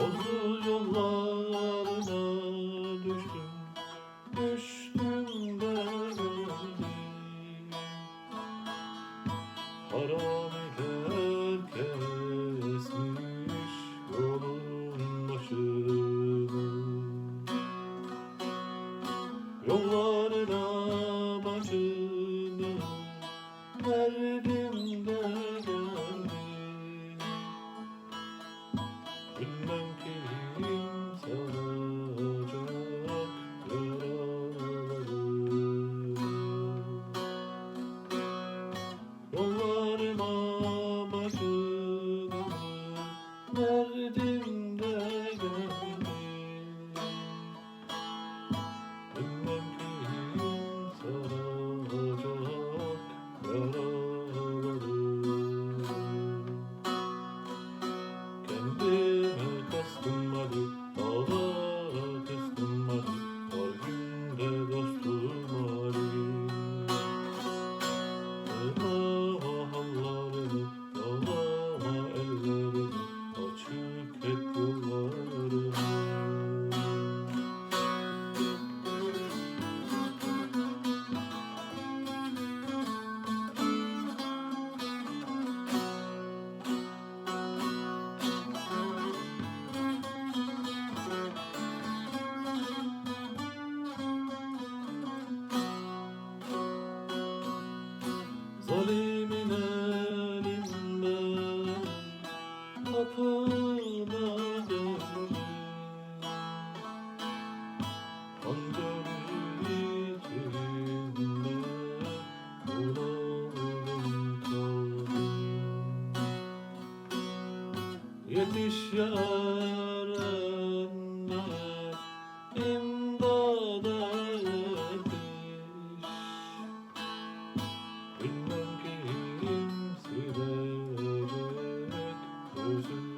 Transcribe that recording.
Tozlu yollarına düştüm Düştüm de öldüm. Kesmiş yolun başını Yollarına başını Derdim de verdim de Yetiş yarenler imdada yetiş. Bilmem kimselere gözüm